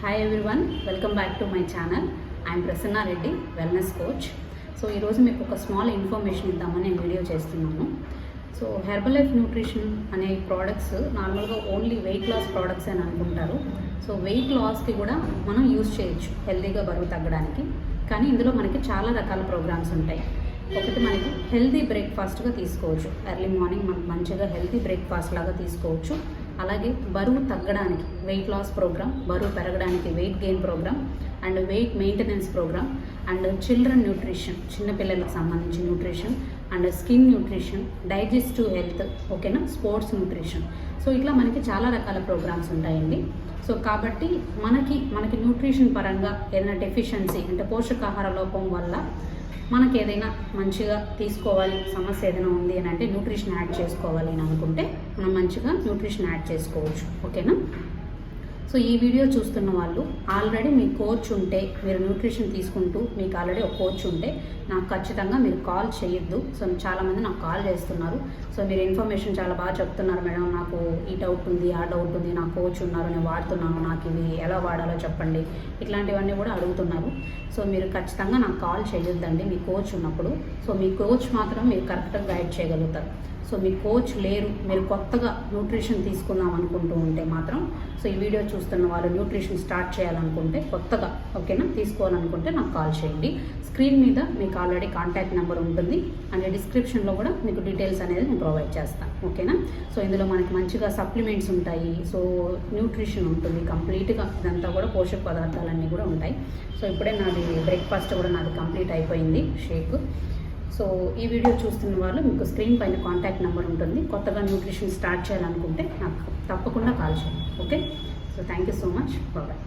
Hi everyone welcome back to my channel I'm Prasanna Reddy wellness coach so ఈరోజు మీకు ఒక small information ఇద్దామని నేను వీడియో చేస్తున్నాను. సో హెర్బల్ లైఫ్ న్యూట్రిషన్ అనే ప్రోడక్ట్స్ నార్మల్గా ఓన్లీ వెయిట్ లాస్ ప్రోడక్ట్స్ అని అనుకుంటారు. సో వెయిట్ లాస్కి కూడా మనం యూస్ చేయొచ్చు హెల్తీగా బరువు తగ్గడానికి. కానీ ఇందులో మనకి చాలా రకాల ప్రోగ్రామ్స్ ఉంటాయి. ఒకటి మనకి హెల్తీ బ్రేక్ఫాస్ట్గా తీసుకోవచ్చు. ఎర్లీ మార్నింగ్ మనకు మంచిగా హెల్తీ బ్రేక్ఫాస్ట్ లాగా తీసుకోవచ్చు. అలాగే బరువు తగ్గడానికి వెయిట్ లాస్ ప్రోగ్రామ్ బరువు పెరగడానికి weight gain program and weight maintenance program and children nutrition చిన్నపిల్లలకు సంబంధించి nutrition and skin nutrition digestive health ఓకేనా స్పోర్ట్స్ న్యూట్రిషన్ సో ఇట్లా మనకి చాలా రకాల ప్రోగ్రామ్స్ ఉంటాయండి. సో కాబట్టి మనకి మనకి న్యూట్రిషన్ పరంగా ఏదైనా డెఫిషియన్సీ అంటే పోషకాహార లోపం వల్ల మనకి ఏదైనా మంచిగా తీసుకోవాలి సమస్య ఏదైనా ఉంది అని అంటే న్యూట్రిషన్ యాడ్ చేసుకోవాలి అని అనుకుంటే మనం మంచిగా న్యూట్రిషన్ యాడ్ చేసుకోవచ్చు. ఓకేనా సో ఈ వీడియో చూస్తున్న వాళ్ళు ఆల్రెడీ మీ కోచ్ ఉంటే మీరు న్యూట్రిషన్ తీసుకుంటూ మీకు ఆల్రెడీ ఒక కోచ్ ఉంటే నాకు ఖచ్చితంగా మీరు కాల్ చేయొద్దు. సో చాలామంది నాకు కాల్ చేస్తున్నారు. సో మీరు ఇన్ఫర్మేషన్ చాలా బాగా చెప్తున్నారు మేడం. నాకు ఈ డౌట్ ఉంది ఆ డౌట్ ఉంది నా కోచ్ ఉన్నారు నేను వాడుతున్నాను నాకు ఇవి ఎలా వాడాలో చెప్పండి ఇట్లాంటివన్నీ కూడా అడుగుతున్నారు. సో మీరు ఖచ్చితంగా నాకు కాల్ చేయొద్దండి మీ కోచ్ ఉన్నప్పుడు. సో మీ కోచ్ మాత్రం మీరు కరెక్ట్గా గైడ్ చేయగలుగుతారు. సో మీ కోచ్ లేరు మీరు కొత్తగా న్యూట్రిషన్ తీసుకుందాం అనుకుంటూ ఉంటే మాత్రం సో ఈ వీడియో చూస్తున్న వాళ్ళు న్యూట్రిషన్ స్టార్ట్ చేయాలనుకుంటే కొత్తగా ఓకేనా? తీసుకోవాలనుకుంటే నాకు కాల్ చేయండి. స్క్రీన్ మీద మీకు ఆల్రెడీ కాంటాక్ట్ నెంబర్ ఉంటుంది. అండ్ డిస్క్రిప్షన్లో కూడా మీకు డీటెయిల్స్ అనేది నేను ప్రొవైడ్ చేస్తాను ఓకేనా? సో ఇందులో మనకి మంచిగా సప్లిమెంట్స్ ఉంటాయి. సో న్యూట్రిషన్ ఉంటుంది కంప్లీట్గా ఇదంతా కూడా పోషక పదార్థాలన్నీ కూడా ఉంటాయి. సో ఇప్పుడే నాది బ్రేక్ఫాస్ట్ కూడా నాది కంప్లీట్ అయిపోయింది షేక్ సో ఈ వీడియో చూస్తున్న వాళ్ళు మీకు స్క్రీన్ పైన కాంటాక్ట్ నెంబర్ ఉంటుంది. కొత్తగా న్యూట్రిషన్ స్టార్ట్ చేయాలనుకుంటే నాకు తప్పకుండా కాల్ చేయండి. Okay? So thank you so much. Bye.